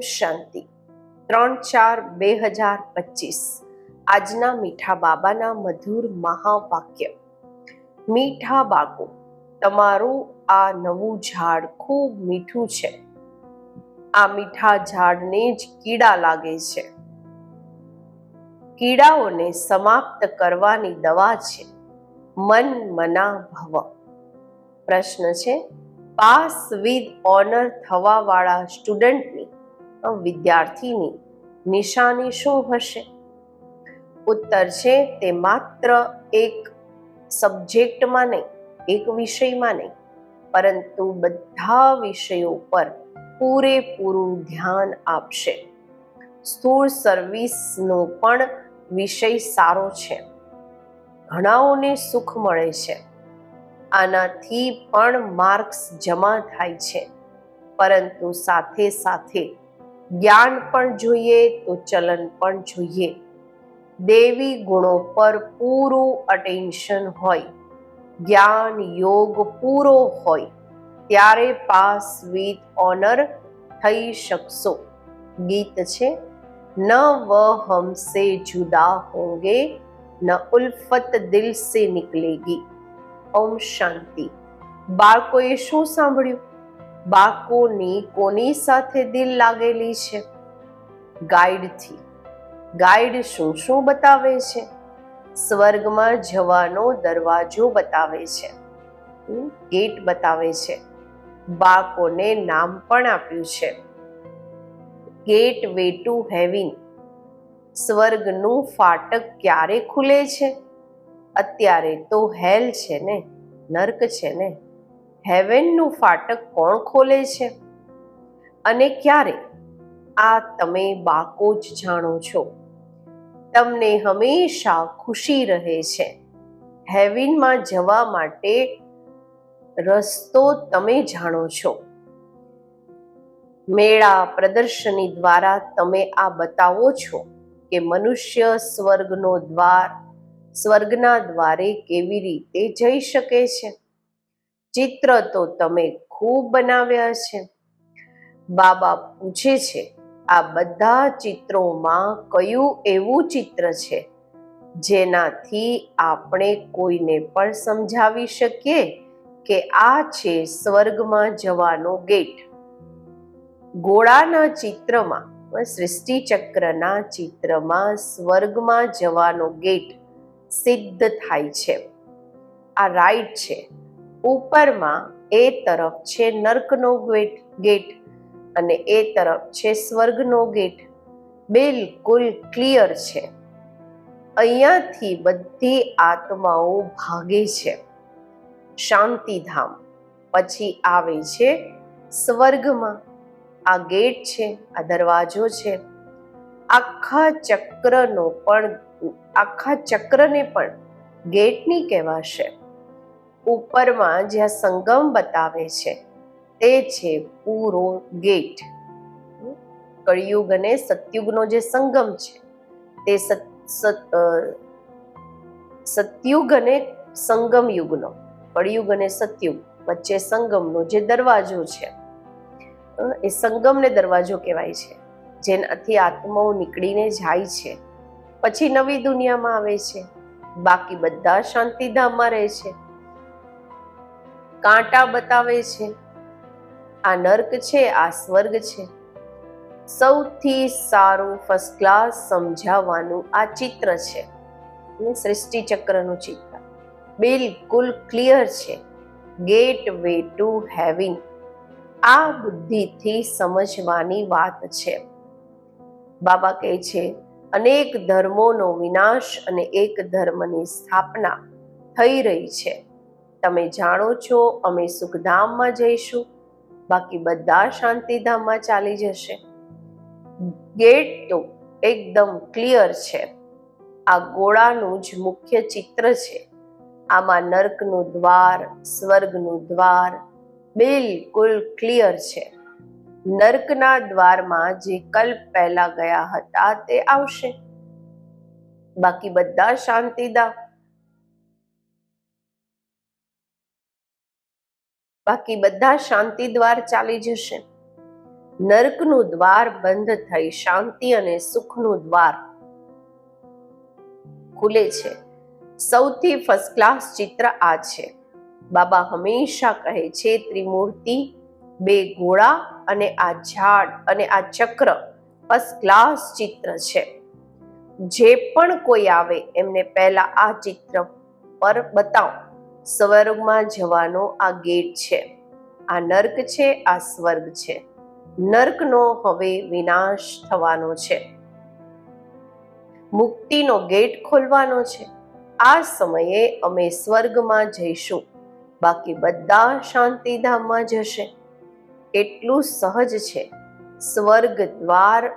શાંતિ. ત્રણ ચાર બે હજાર પચીસ. આજના મીઠા બાબાના મધુર મહાવાક્ય. મીઠા બાળકો, તમારું આ નવું ઝાડ ખૂબ મીઠું છે. આ મીઠા ઝાડને જ કીડા લાગે છે. કીડાઓને સમાપ્ત કરવાની દવા છે. મન મના ભવ. પ્રશ્ન છે, પાસ વિથ ઓનર થવાવાળા સ્ટુડન્ટની વિદ્યાર્થીની નિશાની શું હશે? ઉત્તર છે, તે માત્ર એક સબ્જેક્ટમાં નહીં, એક વિષયમાં નહીં, પરંતુ બધા વિષયો પર પૂરેપૂરું ધ્યાન આપશે. સ્થૂળ સર્વિસનો પણ વિષય સારો છે. ઘણાઓને સુખ મળે છે. આનાથી પણ માર્ક્સ જમા થાય છે. પરંતુ સાથે સાથે જ્ઞાન પણ જોઈએ તો ચલન પણ જોઈએ. દેવી ગુણો પર પૂરું અટેન્શન હોય, જ્ઞાન યોગ પૂરો હોય, ત્યારે પાસ વિથ ઓનર થઈ શકશો. ગીત છે, ન વ હમસે જુદા હોંગે, ન ઉલ્ફત દિલ સે નિકલેગી. ઓમ શાંતિ. બાળકોએ શું સાંભળ્યું? બાળકોની કોની સાથે દિલ લાગેલી છે? ગાઈડથી. ગાઈડ શું શું બતાવે છે? સ્વર્ગમાં જવાનો દરવાજો બતાવે છે. ગેટ બતાવે છે. બાકોને નામ પણ આપ્યું છે. Gateway to heaven. સ્વર્ગનું ફાટક ક્યારે ખુલે છે? અત્યારે તો હેલ છે ને, નર્ક છે ને. હેવનનું ફાટક કોણ ખોલે છે? અને ક્યારે? આ તમે બાકો જ જાણો છો. તમને હંમેશા ખુશી રહે છે. હેવિનમાં જવા માટે રસ્તો તમે જાણો છો. મેળા પ્રદર્શની દ્વારા તમે આ બતાવો છો કે મનુષ્ય સ્વર્ગનો દ્વાર, સ્વર્ગના દ્વારે કેવી રીતે જઈ શકે છે? ચિત્ર તો તમે ખૂબ બનાવ્યા છે બાબા પૂછે છે, આ બધા ચિત્રોમાં કયું એવું ચિત્ર છે? જેનાથી આપણે કોઈને પણ સમજાવી શકીએ કે આ છે સ્વર્ગમાં જવાનો ગેટ. ગોળાના ચિત્રમાં સૃષ્ટિ ચક્રના ચિત્રમાં સ્વર્ગમાં જવાનો ગેટ સિદ્ધ થાય છે. આ રાઈટ છે. ઉપરમાં એ તરફ છે નર્કનો ગેટ ગેટ અને એ તરફ છે સ્વર્ગનો ગેટ. બિલકુલ ક્લિયર છે. અહીંયાથી બધી આત્માઓ ભાગે છે. શાંતિધામ પછી આવે છે સ્વર્ગમાં. આ ગેટ છે, આ દરવાજો છે. આખા ચક્રનો પણ, આખા ચક્રને પણ ગેટની કહેવાશે. ઉપરમાં જ્યાં સંગમ બતાવે છે, તે છે પૂરો ગેટ. કળિયુગ અને સતયુગનો જે સંગમ છે, તે સત સત સતયુગ અને સંગમ યુગનો કળિયુગ અને સતયુગ વચ્ચે સંગમનો જે દરવાજો છે એ સંગમને દરવાજો કહેવાય છે જેનાથી આત્માઓ નીકળીને જાય છે, પછી નવી દુનિયામાં આવે છે, બાકી બધા શાંતિધામમાં રહે છે કાંટા બતાવે છે. આ નર્ક છે, આ સ્વર્ગ છે. સૌથી સારું ફર્સ્ટ ક્લાસ સમજાવવાનું આ ચિત્ર છે. સૃષ્ટિ ચક્રનું ચિત્ર. બિલકુલ ક્લિયર છે. ગેટ વે ટુ હેવિન આ બુદ્ધિથી સમજવાની વાત છે. બાબા કહે છે, અનેક ધર્મોનો વિનાશ અને એક ધર્મની સ્થાપના થઈ રહી છે. તમે જાણો છો, અમે સુખધામમાં જઈશું. બાકી બધા શાંતિધામમાં ચાલી જશે. ગેટ તો એકદમ ક્લિયર છે. આ ગોળાનું જ મુખ્ય ચિત્ર છે. આમાં નર્કનું દ્વાર, સ્વર્ગનું દ્વાર બિલકુલ ક્લિયર છે. નર્કના દ્વારમાં જે કલ્પ પહેલા ગયા હતા તે આવશે. બાકી બધા શાંતિદા બાકી બધા શાંતિ દ્વાર ચાલી જશે. નર્કનું દ્વાર બંધ થઈ શાંતિ અને સુખનું દ્વાર ખુલે છે. સૌથી ફર્સ્ટ ક્લાસ ચિત્ર આ છે. બાબા હંમેશા કહે છે, ત્રિમૂર્તિ, બે ઘોડા અને આ ઝાડ અને આ ચક્ર ફર્સ્ટ ક્લાસ ચિત્ર છે. જે પણ કોઈ આવે એમને પહેલા આ ચિત્ર પર બતાવો. સ્વર્ગમાં જવાનો આ ગેટ છે. આ નર્ક છે, આ સ્વર્ગ છે. નર્કનો હવે વિનાશ થવાનો છે. મુક્તિનો ગેટ ખોલવાનો છે. આ સમયે અમે સ્વર્ગમાં જઈશું. બાકી બધા શાંતિધામમાં જશે. એટલું સહજ છે. સ્વર્ગ દ્વાર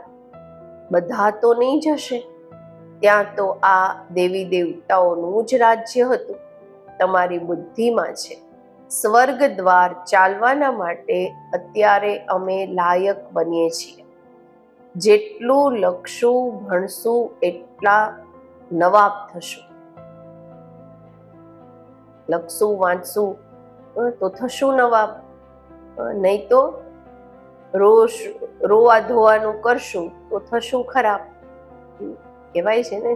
બધા તો નહીં જશે. ત્યાં તો આ દેવી દેવતાઓનું જ રાજ્ય હતું. તમારી બુદ્ધિમાં છે. સ્વર્ગ દ્વાર ચાલવાના માટે અત્યારે અમે લાયક બનીએ છીએ. જેટલું લખશું, ભણશું, એટલા નવાબ થશું. લખશું, વાંચશું તો થશું નવાબ. નહીં તો રોષ રોવા ધોવાનું કરશું, તો થશું ખરાબ. કહેવાય છે ને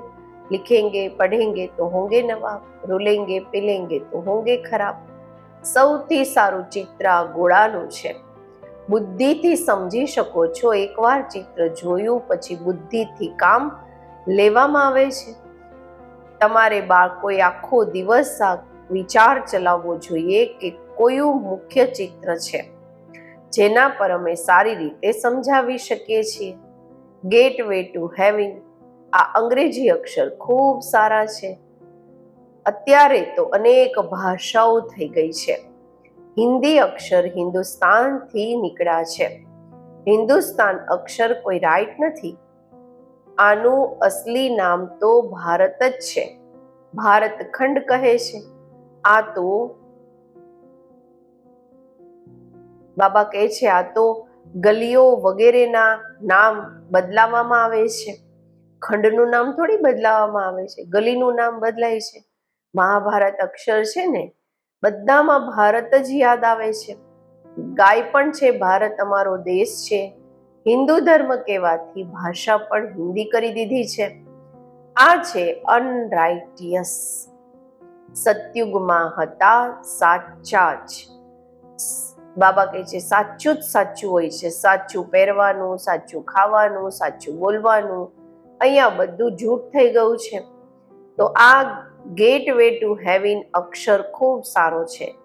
लिखेंगे पढ़ेंगे तो होंगे नवाब रुलेंगे पिलेंगे तो होंगे खराब સૌથી સારું ચિત્ર આ ઘોડાનું છે બુદ્ધિથી સમજી શકો છો એકવાર ચિત્ર જોયું પછી બુદ્ધિથી કામ લેવામાં આવે છે તમારે બાળકોએ આખો દિવસ આ વિચાર ચલાવવો જોઈએ કે કયું મુખ્ય ચિત્ર છે જેના પર અમે સારી રીતે સમજાવી શકીએ છીએ ગેટ વે ટુ હેવિંગ આ અંગ્રેજી અક્ષર ખૂબ સારા છે. અત્યારે તો અનેક ભાષાઓ થઈ ગઈ છે. હિન્દી અક્ષર હિન્દુસ્તાનથી નીકળ્યા છે. હિન્દુસ્તાન અક્ષર કોઈ રાઈટ નથી. આનું અસલી નામ તો ભારત જ છે. ભારત ખંડ કહે છે. આ તો બાબા કહે છે, આ તો ગલીઓ વગેરેના નામ બદલાવવામાં આવે છે. ખંડનું નામ થોડી બદલાવવામાં આવે છે, ગલીનું નામ બદલાય છે. મહાભારત અક્ષર છે ને, બધામાં ભારત જ યાદ આવે છે. ગાય પણ છે, ભારત અમારો દેશ છે. હિન્દુ ધર્મ કહેવાથી ભાષા પણ હિન્દી કરી દીધી છે. આ છે અનરાઇટિયસ. સતયુગમાં હતા, સાચા જ. બાબા કહે છે, સાચું જ સાચું હોય છે. સાચું પહેરવાનું, સાચું ખાવાનું, સાચું બોલવાનું. અહીંયા બધું જૂઠ થઈ ગયું છે. તો આ ગેટ વે ટુ હેવિન અક્ષર ખૂબ સારો છે.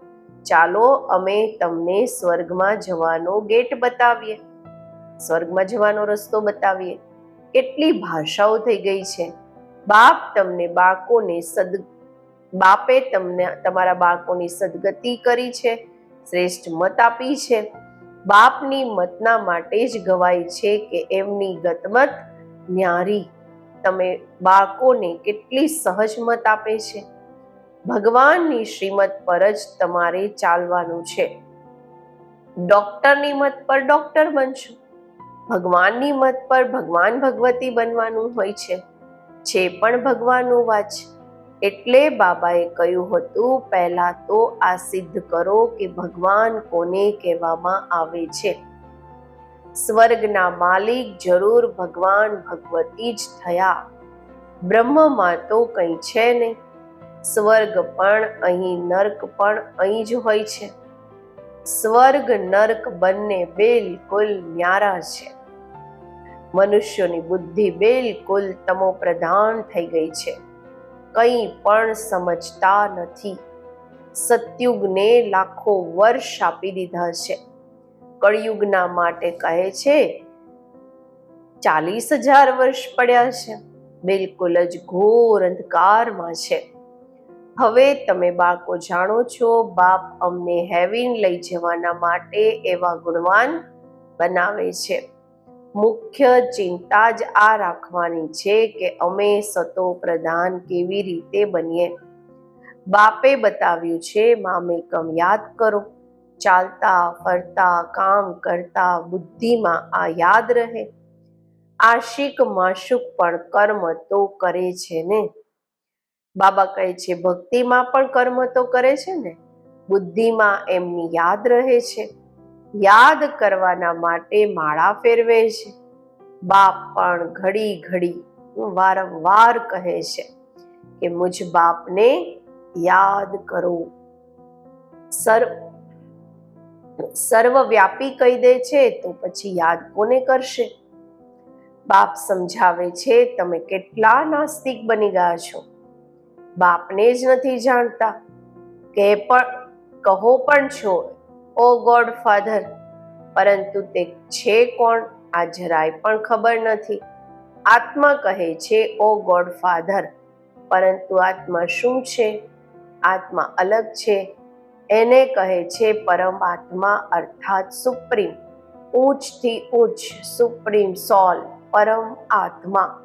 ચાલો અમે તમને સ્વર્ગમાં જવાનો ગેટ બતાવીએ. સ્વર્ગમાં જવાનો રસ્તો બતાવીએ. કેટલી ભાષાઓ થઈ ગઈ છે. બાપ તમને બાળકોને સદ, બાપે તમને, તમારા બાળકોની સદગતિ કરી છે. શ્રેષ્ઠ મત આપી છે. બાપની મતના માટે જ ગવાય છે કે એમની ગતમત ન્યારી. તમે બાળકોને કેટલી સહજ મત આપે છે? ભગવાનની શ્રીમત પર જ તમારે ચાલવાનું છે. ડોક્ટરની મત પર ડોક્ટર બનશો. ભગવાનની મત પર ભગવાન ભગવતી બનવાનું હોય છે. જે પણ ભગવાનનું વાચ. એટલે બાબાએ કહ્યું હતું, પહેલાં તો આ સિદ્ધ કરો કે ભગવાન કોને કહેવામાં આવે છે? સ્વર્ગના માલિક જરૂર ભગવાન ભગવતી જ થયા. બ્રહ્મમાં તો કંઈ છે નહીં. સ્વર્ગ પણ અહીં નર્ક પણ અહીં જ હોય છે. સ્વર્ગ, નર્ક બંને બિલકુલ ન્યારા છે. મનુષ્યોની બુદ્ધિ બિલકુલ તમો પ્રધાન થઈ ગઈ છે. કંઈ પણ સમજતા નથી. સત્યુગને લાખો વર્ષ આપી દીધા છે. કળયુગના માટે કહે છે, ચાલીસ હજાર વર્ષ પડ્યા છે. બિલકુલ જ ઘોર અંધકારમાં છે. હવે તમે બાળકો જાણો છો, બાપ અમને હેવિન લઈ જવાના માટે એવા ગુણવાન બનાવે છે. મુખ્ય ચિંતા જ આ રાખવાની છે કે અમે સતો પ્રધાન કેવી રીતે બનીએ. બાપે બતાવ્યું છે મામેકમ યાદ કરો. ચાલતા, ફરતા, કામ કરતા, બુદ્ધિમાં આ યાદ રહે. આશિક, માશુક પણ કર્મ તો કરે છે ને. બાબા કહે છે, ભક્તિમાં પણ કર્મ તો કરે છે ને. બુદ્ધિમાં એમની યાદ રહે છે. યાદ કરવાના માટે માળા ફેરવે છે. બાપ પણ ઘડી ઘડી વારંવાર કહે છે કે, મુજ બાપને યાદ કરો. સર્વ સર્વવ્યાપી કહી દે છે, તો પછી યાદ કોને કરશે? બાપ સમજાવે છે, તમે કેટલા નાસ્તિક બની ગયા છો. બાપને જ નથી જાણતા. કે પણ, કહો પણ છો, ઓ ગોડ ફાધર. પરંતુ તે છે કોણ, આ જરાય પણ ખબર નથી. આત્મા કહે છે, ઓ ગોડ ફાધર. પરંતુ આત્મા શું છે? આત્મા અલગ છે. એને કહે છે, પરમાત્મા અર્થાત સુપ્રીમ. ઉચ્ચથી ઉચ્ચ સુપ્રીમ સોલ, પરમ આત્મા.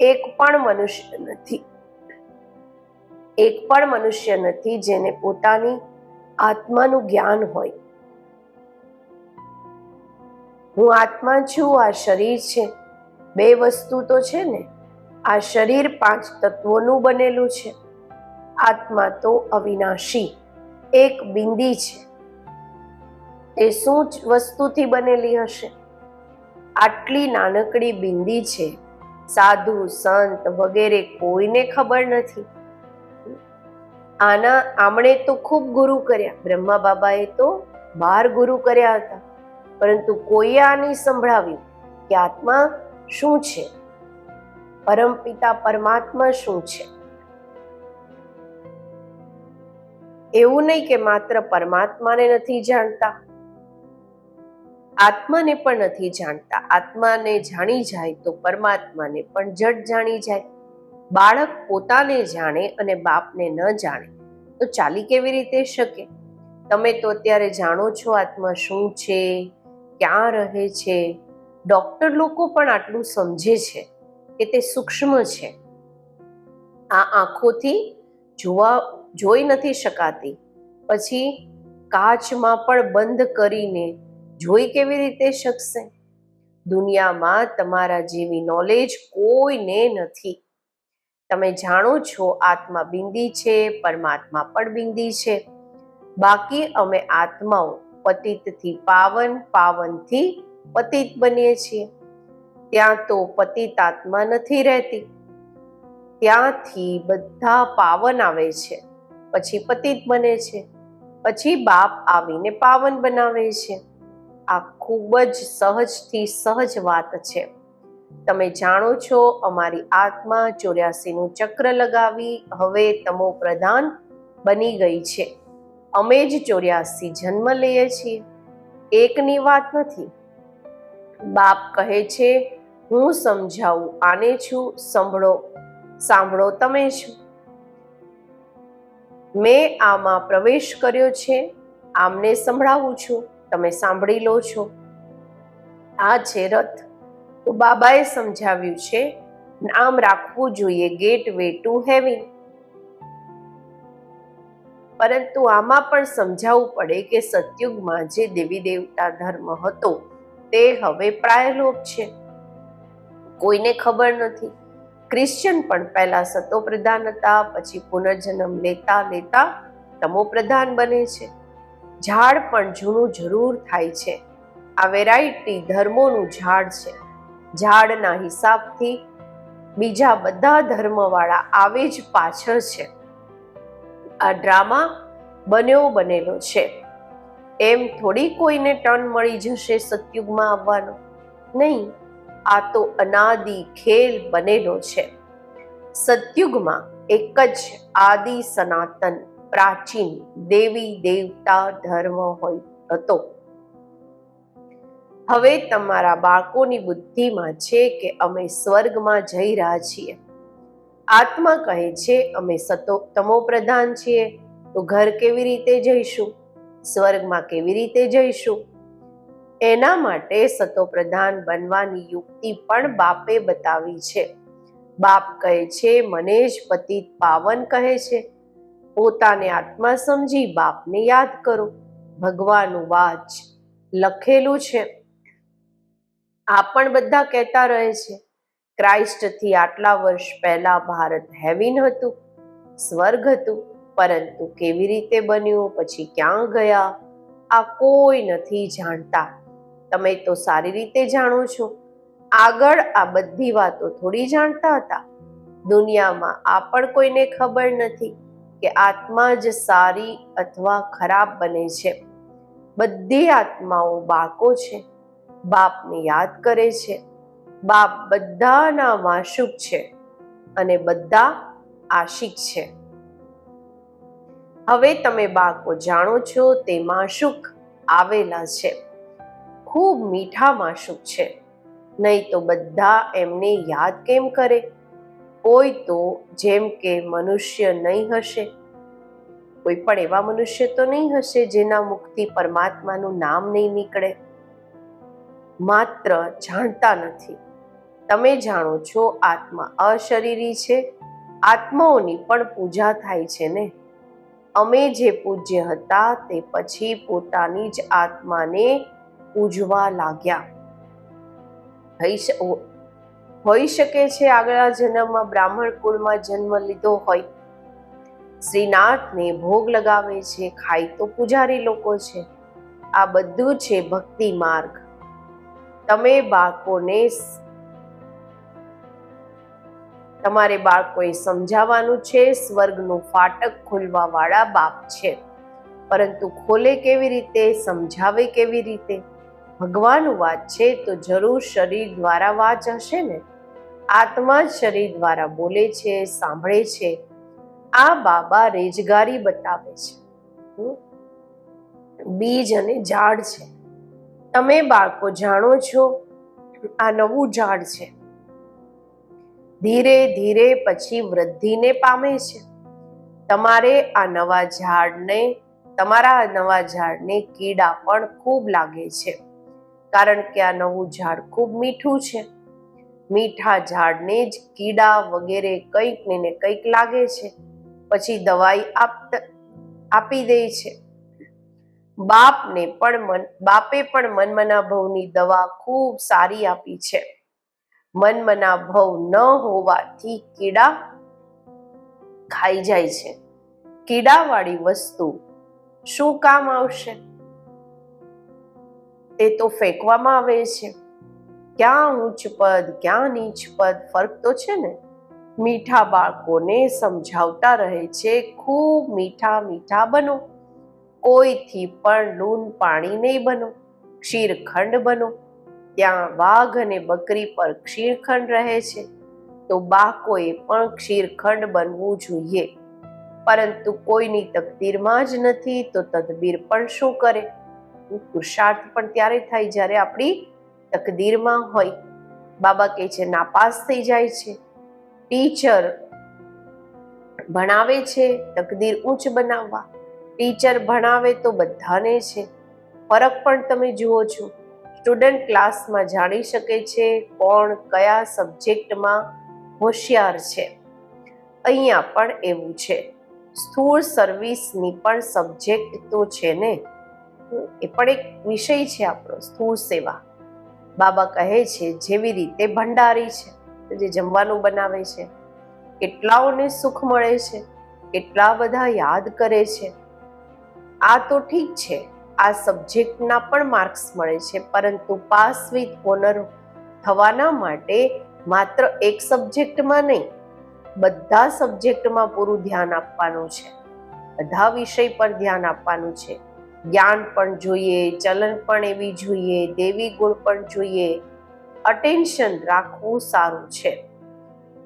એક પણ મનુષ્ય નથી. એક પણ મનુષ્ય નથી જેને પોતાની આત્માનું જ્ઞાન હોય. હું આત્મા છું, આ શરીર છે. બે વસ્તુ તો છે ને, આ શરીર પાંચ તત્વોનું બનેલું છે. આત્મા તો અવિનાશી. એક બિંદી છે. તે શું વસ્તુથી બનેલી હશે. આટલી નાનકડી બિંદી છે. સાધુ, સંત વગેરે કોઈને ખબર નથી. આના આમણે તો ખૂબ ગુરુ કર્યા. બ્રહ્મા બાબાએ તો બાર ગુરુ કર્યા હતા. પરંતુ કોઈએ આ નહીં સંભળાવ્યું કે આત્મા શું છે? પરમપિતા પરમાત્મા શું છે? એવું નહીં કે માત્ર પરમાત્માને નથી જાણતા. આત્માને પણ નથી જાણતા. આત્માને જાણી જાય તો પરમાત્માને પણ જડ જાણી જાય. બાળક પોતાને જાણે અને બાપને ન જાણે. તો ચાલી કેવી રીતે શકે? તમે તો અત્યારે જાણો છો આત્મા શું છે, ક્યાં રહે છે. ડોક્ટર લોકો પણ આટલું સમજે છે કે તે સૂક્ષ્મ છે. આ આંખોથી જોવા જોઈ નથી શકાતી. પછી કાચમાં પણ બંધ કરીને જોઈ કેવી રીતે શકશે? દુનિયામાં તમારા જેવી નોલેજ કોઈને નથી. તમે જાણો છો આત્મા બિંદી છે, પરમાત્મા પણ બિંદી છે. બાકી અમે આત્માઓ પતિતથી પાવન, પાવનથી પતિત બનીએ છીએ. ત્યાં તો પતિત આત્મા નથી રહેતી. ત્યાંથી બધા પાવન આવે છે. પછી પતિત બને છે. પછી બાપ આવીને પાવન બનાવે છે. આ ખૂબ જ સહજથી સહજ વાત છે. તમે જાણો છો, અમારી આત્મા ચોર્યાસીનું ચક્ર લગાવી હવે તમો પ્રધાન બની ગઈ છે. અમે જ ચોર્યાસી જન્મ લઈએ છીએ. એકની વાત નથી. બાપ કહે છે, હું સમજાવું, આને છું, સાંભળો. સાંભળો તમે છો મેં આમાં પ્રવેશ કર્યો છે, આમને સંભળાવું છું, તમે સાંભળી લો છો. આ છે રથ. તો બાબાએ સમજાવ્યું છે, નામ રાખવું જોઈએ ગેટ વે ટુ હેવિન પરંતુ આમાં પણ સમજાવવું પડે કે સતયુગમાં જે દેવી દેવતા ધર્મ હતો, તે હવે પ્રાયલોપ છે. કોઈને ખબર નથી. ક્રિશ્ચિયન પણ પહેલા સતો પ્રધાન હતા, પછી પુનર્જન્મ લેતા લેતા તમો પ્રધાન બને છે. ઝાડ પણ જૂનું જરૂર થાય છે. આ વેરાયટી ધર્મોનું ઝાડ છે. ઝાડના હિસાબથી બીજા બધા ધર્મવાળા આવે જ પાછળ છે. આ ડ્રામા બન્યો બનેલો છે. એમ થોડી કોઈને ટર્ન મળી જશે સતયુગમાં આવવાનો. નહીં આ તો અનાદિ ખેલ બનેલો છે. સતયુગમાં એક જ આદિ સનાતન પ્રાચીન દેવી દેવતા ધર્મ હોય હતો. હવે તમારા બાળકોની બુદ્ધિમાં છે કે અમે સ્વર્ગમાં જઈ રહ્યા છીએ. આત્મા કહે છે, અમે સતો તમો પ્રધાન છીએ, તો ઘર કેવી રીતે જઈશું? સ્વર્ગમાં કેવી રીતે જઈશું? એના માટે સતો પ્રધાન બનવાની યુક્તિ પણ બાપે બતાવી છે. બાપ કહે છે, મને જ પતિ પાવન કહે છે. પોતાને આત્મા સમજી બાપને યાદ કરો. ભગવાનનું વાચ લખેલું છે. આ પણ બધા કહેતા રહે છે. ક્રાઇસ્ટથી આટલા વર્ષ પહેલા ભારત હેવિન હતું. સ્વર્ગ હતું. પરંતુ કેવી રીતે બન્યું? પછી ક્યાં ગયા? આ કોઈ નથી જાણતા. તમે તો સારી રીતે જાણો છો. આગળ આ બધી વાતો થોડી જાણતા હતા. દુનિયામાં આ પણ કોઈને ખબર નથી કે આત્મા જ સારી અથવા ખરાબ બને છે. બધી આત્માઓ બાળકો છે. બાપને યાદ કરે છે. બાપ બધાના માશુક છે અને બધા આશિક છે. હવે તમે બાળકો જાણો છો તે માશુક આવેલા છે. ખૂબ મીઠા માશુક છે. નહીં તો બધા એમને યાદ કેમ કરે? કોઈ તો જેમ કે મનુષ્ય નહીં હશે. કોઈ પણ એવા મનુષ્ય તો નહીં હશે જેના મુખથી પરમાત્માનું નામ નહીં નીકળે. માત્ર જાણતા નથી. તમે જાણો છો આત્મા અશરીરી છે. આત્માઓની પણ પૂજા થાય છે ને? અમે જે પૂજ્ય હતા તે પછી પોતાની જ આત્માને પૂજવા લાગ્યા. હોઈ શકે છે આગળના જન્મમાં બ્રાહ્મણ કુળમાં જન્મ લીધો હોય. શ્રીનાથને ભોગ લગાવે છે, ખાય તો પૂજારી લોકો છે. આ બધું છે ભક્તિ માર્ગ. તમે બાળકોને તમારે બાળકોએ સમજાવવાનું છે, સ્વર્ગનું ફાટક ખોલવા વાળા બાપ છે. પરંતુ ખોલે કેવી રીતે, સમજાવે કેવી રીતે? ભગવાન વાત છે તો જરૂર શરીર દ્વારા વાચ હશે ને? આત્મા શરીર દ્વારા બોલે છે, સાંભળે છે. આ બાબા રેજગારી બતાવે છે? બીજ અને ઝાડ છે. તમે બાળકો જાણો છો, આ નવું ઝાડ છે. ધીરે ધીરે પછી વૃદ્ધિને પામે છે. તમારે આ નવા ઝાડને, તમારા નવા ઝાડને કીડા પણ ખૂબ લાગે છે. કારણ કે આ નવું ઝાડ ખૂબ મીઠું છે. મીઠા ઝાડને જ કીડા વગેરે કંઈક ને ને કંઈક લાગે છે. પછી દવાઈ આપ દે છે. બાપને પણ મન, બાપે પણ મનમના ભવની દવા ખૂબ સારી આપી છે. મનમના ભવ ન હોવાથી કીડા ખાઈ જાય છે. કીડાવાળી વસ્તુ શું કામ આવશે? તે તો ફેંકવામાં આવે છે. ક્યાં ઉચ્ચ પદ, ક્યાં નીચ પદ, ફરક તો છે ને? મીઠા બાળકોને સમજાવતા રહે છે, ખૂબ મીઠા મીઠા બનો. કોઈથી પણ લૂન પાણી નહીં બનો, ક્ષીરખંડ બનો. ત્યાં વાઘ અને બકરી પર ક્ષીરખંડ રહે છે. તો બાળકોએ પણ ક્ષીરખંડ બનવું જોઈએ. પરંતુ કોઈની તકદીરમાં જ નથી, તો તદબીર પણ શું કરે? પુરુષાર્થ પણ ત્યારે થાય જ્યારે આપણી તકદીરમાં હોય. બાબા કહે છે, નાપાસ થઈ જાય છે. ટીચર ભણાવે છે તકદીર ઉચ્ચ બનાવવા. ટીચર ભણાવે તો બધાને છે. ફરક પણ તમે જુઓ છો. સ્ટુડન્ટ ક્લાસમાં જાણી શકે છે કોણ કયા સબ્જેક્ટમાં હોશિયાર છે. અહીંયા પણ એવું છે. સ્થૂળ સર્વિસની પણ સબ્જેક્ટ તો છે ને? એ પણ એક વિષય છે આપણો, સ્થૂળ સેવા. બાબા કહે છે, જેવી રીતે ભંડારી છે જે જમવાનું બનાવે છે, કેટલાઓને સુખ મળે છે, કેટલા બધા યાદ કરે છે. આ તો ઠીક છે, આ સબ્જેક્ટના પણ માર્ક્સ મળે છે, પરંતુ પાસ વિથ ઓનર થવાના માટે માત્ર એક સબ્જેક્ટમાં નહીં, બધા સબ્જેક્ટમાં પૂરું ધ્યાન આપવાનું છે. બધા વિષય પર ધ્યાન આપવાનું છે. જ્ઞાન પણ જોઈએ ચલન પણ એવી જોઈએ દેવી ગુણ પણ જોઈએ અટેન્શન રાખવું સારું છે.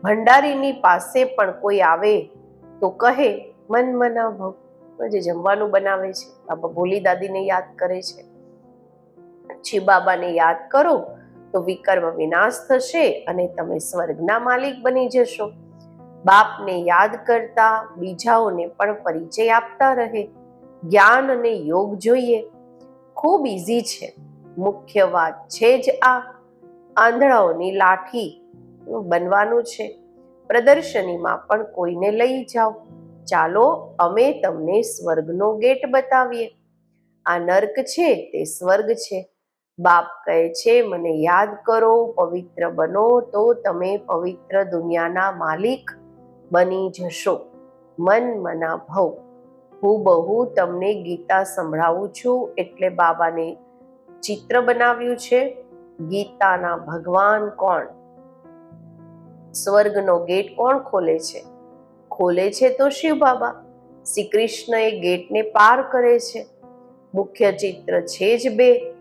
ભંડારીની પાસે પણ કોઈ આવે તો કહે, મન મના ભવ જે જમવાનું બનાવે છે બાબા ભોલી દાદીને યાદ કરે છે. છી બાબાને યાદ કરો તો વિકર્મ વિનાશ થશે અને તમે સ્વર્ગના માલિક બની જશો. બાપને યાદ કરતા બીજાઓને પણ પરિચય આપતા રહે. જ્ઞાન અને યોગ જોઈએ. ખૂબ ઈઝી છે. મુખ્ય વાત છે જ આ. આંધળાઓની લાઠી બનવાનું છે. પ્રદર્શનીમાં પણ કોઈને લઈ જાઓ. ચાલો અમે તમને સ્વર્ગનો ગેટ બતાવીએ. આ નર્ક છે તે સ્વર્ગ છે. બાપ કહે છે, મને યાદ કરો, પવિત્ર બનો તો તમે પવિત્ર દુનિયાના માલિક બની જશો. મન મના ભવ હું બહુ તમને ગીતા સંભળાવું છું એટલે બાબાને ચિત્ર બનાવ્યું છે. ગીતાના ભગવાન કોણ? સ્વર્ગનો ગેટ કોણ ખોલે છે? ખોલે છે તો શિવ બાબા. શ્રી કૃષ્ણ એ ગેટને પાર કરે છે. મુખ્ય ચિત્ર છે જ બે.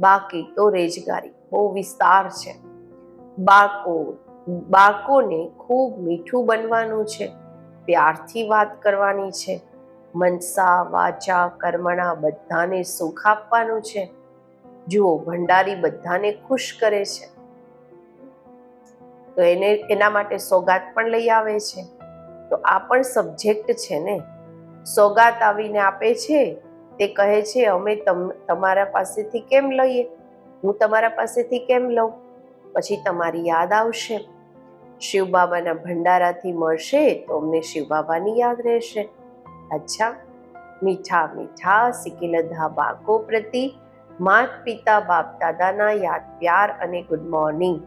બાકી તો રેજગારી બહુ વિસ્તાર છે. બાળકો બાળકોને ખૂબ મીઠું બનવાનું છે. પ્યારથી વાત કરવાની છે. મનસા, વાચા, કર્મણા બધાને સુખ આપવાનું છે. જુઓ, ભંડારી બધાને ખુશ કરે છે. તો એને, એના માટે સોગાત પણ લઈ આવે છે. તો આ પણ સબ્જેક્ટ છે ને? સોગાત આવીને આપે છે? તે કહે છે, અમે તમ, તમારા પાસેથી કેમ લઈએ? હું તમારા પાસેથી કેમ લઉં? પછી તમારી યાદ આવશે. શિવ બાબાના ભંડારાથી મળશે તો અમને શિવ બાબાની યાદ રહેશે. અચ્છા. મીઠા મીઠા સિકિલધા બાળકો પ્રતિ, માત પિતા, બાપ દાદાના યાદ, પ્યાર અને ગુડ મોર્નિંગ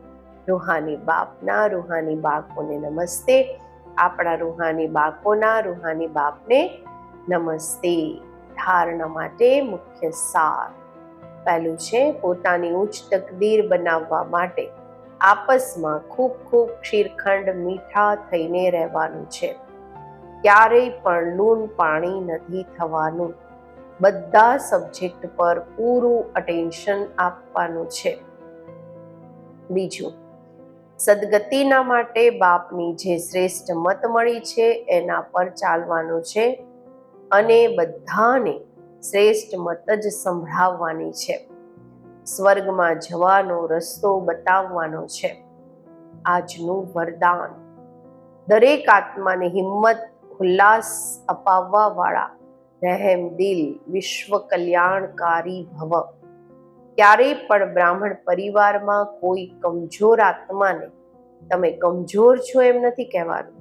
રૂહાની બાપના, રૂહાની બાળકોને નમસ્તે. આપણા રૂહાની બાળકોના, રૂહાની બાપને નમસ્તે. ધારણા માટે મુખ્ય સાર. પહેલું છે, પોતાની ઉચ્ચ તકદીર બનાવવા માટે. આપસમાં ખૂબ ખૂબ ક્ષીરખંડ મીઠા થઈને રહેવાનું છે. ક્યારેય પણ લૂણ પાણી નથી થવાનું. બધા સબ્જેક્ટ પર પૂરું અટેન્શન આપવાનું છે. બીજું, સદગતિના માટે બાપની જે શ્રેષ્ઠ મત મળી છે એના પર ચાલવાનું છે અને બધાને શ્રેષ્ઠ મત જ સંભળાવવાની છે. સ્વર્ગમાં જવાનો રસ્તો બતાવવાનો છે. આજનું વરદાન. દરેક આત્માને હિંમત ઉલ્લાસ અપાવવા વાળા રહેમ દિલ વિશ્વ કલ્યાણકારી ભવ. ક્યારેય પણ બ્રાહ્મણ પરિવારમાં કોઈ કમજોર આત્માને તમે કમજોર છો એમ નથી કહેવાનું.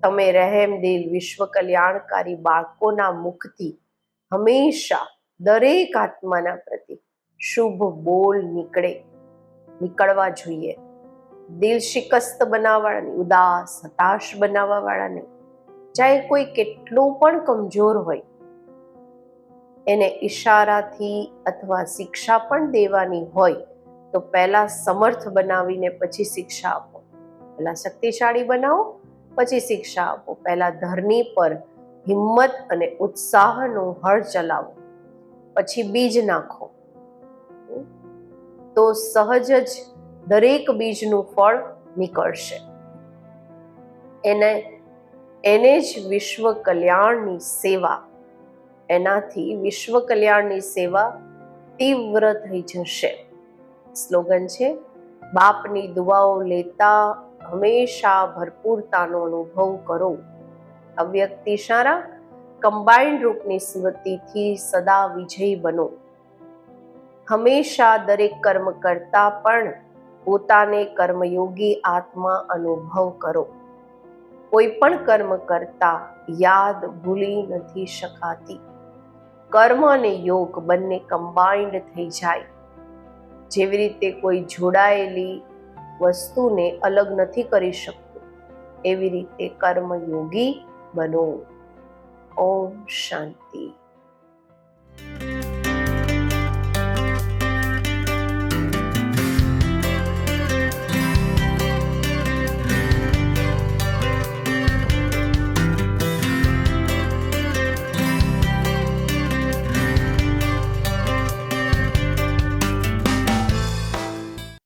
તમે રહેમ દિલ વિશ્વ કલ્યાણકારી બાળકોના મુખથી હંમેશા દરેક આત્માના પ્રતિ શુભ બોલ નીકળે, નીકળવા જોઈએ. દિલ શિકસ્ત બનાવવાળાની ઉદાસ હતાશ બનાવવા વાળાને ચાહે કોઈ કેટલું પણ કમજોર હોય, એને ઈશારાથી અથવા શિક્ષા પણ દેવાની હોય, તો પહેલા સમર્થ બનાવીને પછી શિક્ષા આપો. પહેલા શક્તિશાળી બનાવો, પછી શિક્ષા આપો. પહેલા ધરની પર હિંમત અને ઉત્સાહનો હળ ચલાવો. પછી બીજ નાખો. તો સહજ જ દરેક બીજનું ફળ નીકળશે. એને એને જ વિશ્વ કલ્યાણની સેવા. એનાથી વિશ્વ કલ્યાણની સેવા તીવ્ર થઈ જશે. સ્લોગન છે, બાપની દુઆઓ લેતા હંમેશા ભરપૂરતાનો અનુભવ કરો. અવ્યક્ત ઇશારા કમ્બાઇન્ડ રૂપની સ્મૃતિથી સદા વિજયી બનો. હંમેશા દરેક કર્મ કરતા પણ પોતાને કર્મયોગી આત્મા અનુભવ કરો. કોઈ પણ કર્મ કરતા યાદ ભૂલી નથી શકાતી. કર્મ અને યોગ બંને કમ્બાઇન્ડ થઈ જાય. જેવી રીતે કોઈ જોડાયેલી વસ્તુને અલગ નથી કરી શકતું, એવી રીતે કર્મયોગી બનો. ઓમ શાંતિ.